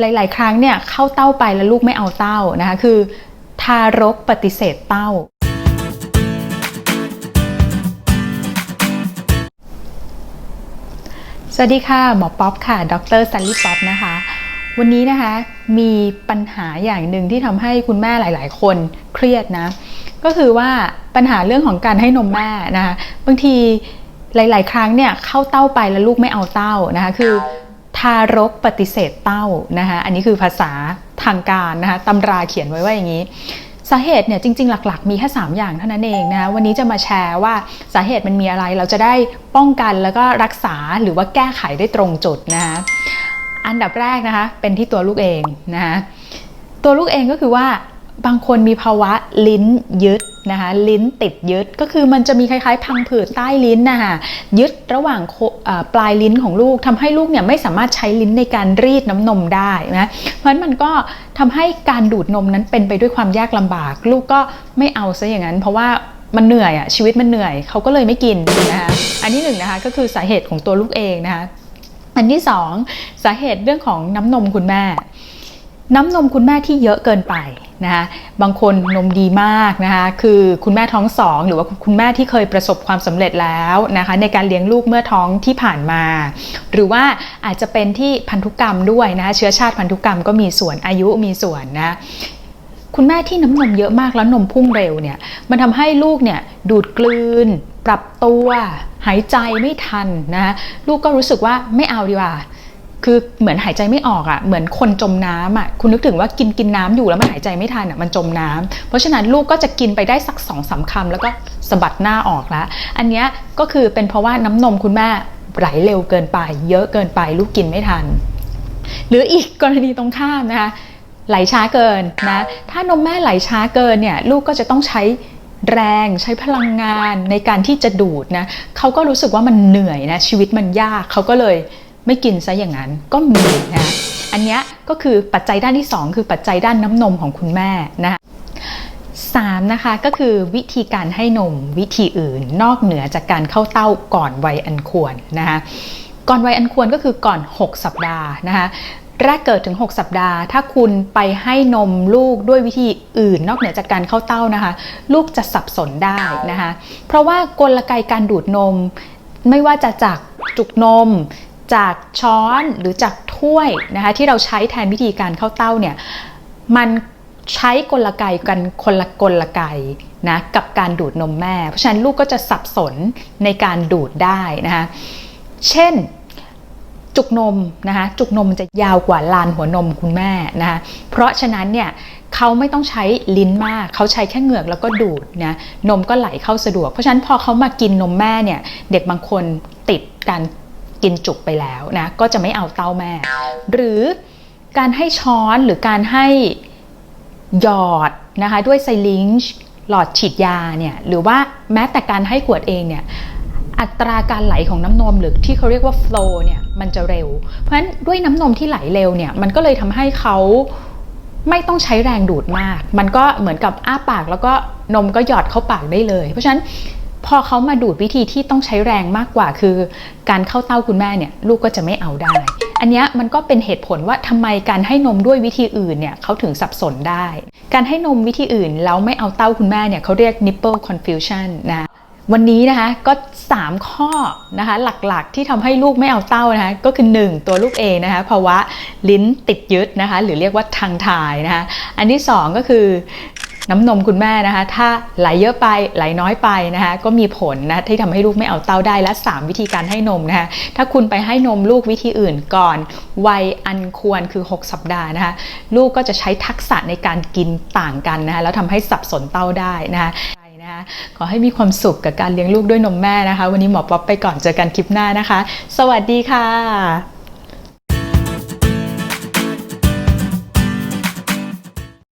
หลาย ๆ ครั้งเนี่ยเข้าเต้าไปแล้วลูกไม่เอาเต้านะคะคือ ทารกปฏิเสธเต้า สวัสดีค่ะ หมอป๊อปค่ะ ดรซันลี่ป๊อปนะคะ วันนี้นะคะมีปัญหาอย่างหนึ่งที่ทำให้คุณแม่หลาย ๆ คนเครียดนะ ก็คือว่าปัญหาเรื่องของการให้นมแม่นะคะบางทีหลาย ๆ ครั้งเนี่ยเข้าเต้าไปแล้วลูกไม่เอาเต้านะคะคือ ทารกปฏิเสธเต้านะคะอันนี้คือภาษาทางการนะคะตำราเขียนไว้ว่าอย่างนี้ สาเหตุเนี่ยจริง ๆ หลัก ๆ มีแค่3อย่างเท่านั้นเองนะคะวันนี้จะมาแชร์ว่าสาเหตุมันมีอะไรเราจะได้ป้องกันแล้วก็รักษาหรือว่าแก้ไขได้ตรงจุดนะคะอันดับแรกนะคะเป็นที่ตัวลูกเองนะคะตัวลูกเองก็คือว่า บางคนมีภาวะลิ้นยึดนะคะลิ้นติดยึดก็คือมันจะมีคล้ายๆ พังผืดใต้ลิ้นนะคะยึดระหว่างปลายลิ้นของลูกทำให้ลูกเนี่ยไม่สามารถใช้ลิ้นในการรีดน้ำนมได้นะเพราะฉะนั้นมันก็ทำให้การดูดนมนั้นเป็นไปด้วยความยากลำบาก ลูกก็ไม่เอาซะอย่างนั้น เพราะว่ามันเหนื่อยอะชีวิตมันเหนื่อยเขาก็เลยไม่กินนะคะอันที่หนึ่งนะคะก็คือสาเหตุของตัวลูกเองนะคะอันที่สองสาเหตุเรื่องของน้ำนมคุณแม่ น้ำนมคุณแม่ที่เยอะเกินไปนะคะบางคนนมดีมากนะคะคือคุณแม่ท้องสองหรือว่าคุณแม่ที่เคยประสบความสำเร็จแล้วนะคะในการเลี้ยงลูกเมื่อท้องที่ผ่านมา หรือว่าอาจจะเป็นที่พันธุกรรมด้วยนะคะเชื้อชาติพันธุกรรมก็มีส่วนอายุมีส่วนนะคุณแม่ที่น้ำนมเยอะมากแล้วนมพุ่งเร็วเนี่ยมันทำให้ลูกเนี่ยดูดกลืน ปรับตัว หายใจไม่ทันนะคะลูกก็รู้สึกว่าไม่เอาดีกว่า คือเหมือนหายใจไม่ออกอะ่ะเหมือนคนจมน้ำอะ่ะคุณนึกถึงว่ากินกินน้ำอยู่แล้วมันหายใจไม่ทันอะ่ะมันจมน้ำเพราะฉะนั้นลูกก็จะกินไปได้สักสองสาคำแล้วก็สะบัดหน้าออกล้วอันนี้ก็คือเป็นเพราะว่าน้ำนมคุณแม่ไหลเร็วเกินไป เยอะเกินไป ลูกกินไม่ทัน หรืออีกกรณีตรงข้ามนะคะไหลช้าเกินนะถ้านมแม่ไหลช้าเกินเนี่ยลูกก็จะต้องใช้แรงใช้พลังงานในการที่จะดูดนะเขาก็รู้สึกว่ามันเหนื่อยนะชีวิตมันยากเขาก็เลย ไม่กินซะอย่างนั้นก็มีนะอันนี้ก็คือปัจจัยด้านที่ 2 คือปัจจัยด้านน้ำนมของคุณแม่นะสามนะคะก็คือวิธีการให้นมวิธีอื่นนอกเหนือจากการเข้าเต้าก่อนวัยอันควรนะคะก่อนวัยอันควรก็คือก่อน 6 สัปดาห์นะคะแรกเกิดถึง 6 สัปดาห์ ถ้าคุณไปให้นมลูกด้วยวิธีอื่น นอกเหนือจากการเข้าเต้านะคะ ลูกจะสับสนได้นะคะ เพราะว่ากลไกการดูดนม ไม่ว่าจะจากจุกนม จากช้อนหรือจากถ้วยนะคะที่เราใช้แทนวิธีการเข้าเต้าเนี่ยมันใช้กลไกกันคนละกลไกนะกับการดูดนมแม่ เพราะฉะนั้นลูกก็จะสับสนในการดูดได้นะคะเช่นจุกนมนะคะจุกนมจะยาวกว่าลานหัวนมคุณแม่นะคะเพราะฉะนั้นเนี่ยเขาไม่ต้องใช้ลิ้นมาก เขาใช้แค่เหงือกแล้วก็ดูดนะนมก็ไหลเข้าสะดวก เพราะฉะนั้นพอเขามากินนมแม่เนี่ยเด็กบางคนติดการ กินจุกไปแล้วนะก็จะไม่เอาเต้าแม่ หรือการให้ช้อนหรือการให้หยอดนะคะด้วยไซลิงช์หลอดฉีดยาเนี่ยหรือว่าแม้แต่การให้ขวดเองเนี่ยอัตราการไหลของน้ำนมหรือที่เขาเรียกว่า flow เนี่ยมันจะเร็ว เพราะฉะนั้นด้วยน้ำนมที่ไหลเร็วเนี่ยมันก็เลยทำให้เขาไม่ต้องใช้แรงดูดมาก มันก็เหมือนกับอ้าปากแล้วก็นมก็หยอดเข้าปากได้เลย เพราะฉะนั้น พอเขามาดูดวิธีที่ต้องใช้แรงมากกว่าคือ การเข้าเต้าคุณแม่เนี่ยลูกก็จะไม่เอาได้ อันนี้มันก็เป็นเหตุผลว่าทำไมการให้นมด้วยวิธีอื่นเนี่ยเขาถึงสับสนได้ การให้นมวิธีอื่นแล้วไม่เอาเต้าคุณแม่เนี่ยเขาเรียก nipple confusion นะวันนี้นะคะก็ 3 ข้อนะคะหลักๆที่ทำให้ลูกไม่เอาเต้านะคะก็คือ 1 ตัวลูกเองนะคะภาวะลิ้นติดยึดนะคะหรือเรียกว่าทางถ่ายนะคะอันที่ 2 ก็คือ น้ำนมคุณแม่นะคะ ถ้าไหลเยอะไปไหลน้อยไปนะคะ ก็มีผลนะที่ทำให้ลูกไม่เอาเต้าได้และ 3 วิธีการให้นมนะคะ ถ้าคุณไปให้นมลูกวิธีอื่นก่อนวัยอันควรคือ 6 สัปดาห์นะคะ ลูกก็จะใช้ทักษะในการกินต่างกันนะคะแล้วทำให้สับสนเต้าได้นะคะขอให้มีความสุขกับการเลี้ยงลูกด้วยนมแม่นะคะ วันนี้หมอป๊อปไปก่อนเจอกันคลิปหน้านะคะ สวัสดีค่ะ